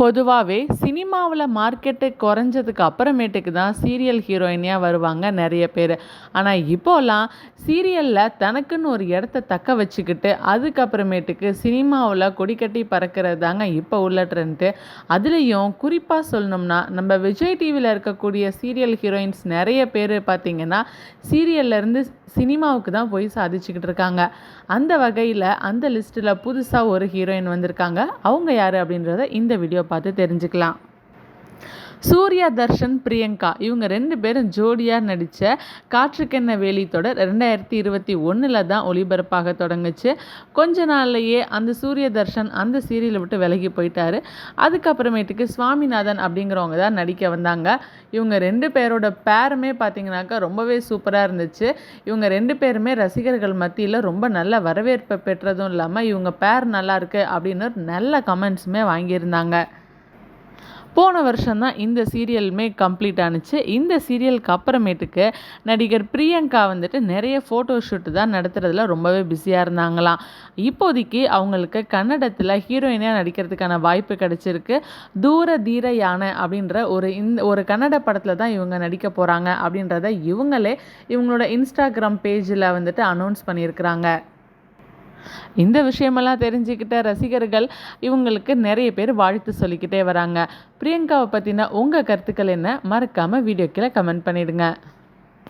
பொதுவாகவே சினிமாவில் மார்க்கெட்டு குறைஞ்சதுக்கு அப்புறமேட்டுக்கு தான் சீரியல் ஹீரோயினியாக வருவாங்க நிறைய பேர். ஆனால் இப்போலாம் சீரியலில் தனக்குன்னு ஒரு இடத்த தக்க வச்சுக்கிட்டு அதுக்கப்புறமேட்டுக்கு சினிமாவில் கொடிக்கட்டி பறக்கிறது தாங்க இப்போ உள்ள ட்ரெண்ட்டு அதுலேயும் குறிப்பாக சொல்லணும்னா நம்ம விஜய் டிவியில் இருக்கக்கூடிய சீரியல் ஹீரோயின்ஸ் நிறைய பேர் பார்த்திங்கன்னா சீரியல்லேருந்து சினிமாவுக்கு தான் போய் சாதிச்சுக்கிட்டு இருக்காங்க. அந்த வகையில் அந்த லிஸ்ட்டில் புதுசாக ஒரு ஹீரோயின் வந்திருக்காங்க. அவங்க யார் அப்படின்றத இந்த வீடியோ பார்த்து தெரிஞ்சுக்கலாம். சூர்யா தர்ஷன் பிரியங்கா இவங்க ரெண்டு பேரும் ஜோடியாக நடித்த காற்றுக்கென்ன வேலி தொடர் ரெண்டாயிரத்தி இருபத்தி ஒன்றில் தான் ஒளிபரப்பாக தொடங்குச்சு. கொஞ்ச நாள்லையே அந்த சூரிய தர்ஷன் அந்த சீரியலை விட்டு விலகி போயிட்டாரு. அதுக்கப்புறமேட்டுக்கு சுவாமிநாதன் அப்படிங்கிறவங்க தான் நடிக்க வந்தாங்க. இவங்க ரெண்டு பேரோட பேருமே பார்த்தீங்கன்னாக்கா ரொம்பவே சூப்பராக இருந்துச்சு. இவங்க ரெண்டு பேருமே ரசிகர்கள் மத்தியில் ரொம்ப நல்ல வரவேற்பை பெற்றதும் இல்லாமல் இவங்க பேர் நல்லாயிருக்கு அப்படின்னு நல்ல கமெண்ட்ஸுமே வாங்கியிருந்தாங்க. போன வருஷம் தான் இந்த சீரியலுமே கம்ப்ளீட் ஆணுச்சு இந்த சீரியலுக்கு அப்புறமேட்டுக்கு நடிகர் பிரியங்கா வந்துட்டு நிறைய ஃபோட்டோ ஷூட்டு தான் நடத்துகிறதுல ரொம்பவே பிஸியாக இருந்தாங்களாம். இப்போதைக்கு அவங்களுக்கு கன்னடத்தில் ஹீரோயினாக நடிக்கிறதுக்கான வாய்ப்பு கிடச்சிருக்கு. தூர தீர யானை அப்படின்ற ஒரு இந்த ஒரு கன்னட படத்தில் தான் இவங்க நடிக்க போகிறாங்க அப்படின்றத இவங்களே இவங்களோட இன்ஸ்டாகிராம் பேஜில் வந்துட்டு அனௌன்ஸ் பண்ணியிருக்கிறாங்க. இந்த விஷயமெல்லாம் தெரிஞ்சுக்கிட்ட ரசிகர்கள் இவங்களுக்கு நிறைய பேர் வாழ்த்து சொல்லிக்கிட்டே வராங்க. பிரியங்காவை பற்றின உங்கள் கருத்துக்கள் என்ன? மறக்காமல் வீடியோக்கில் கமெண்ட் பண்ணிடுங்க.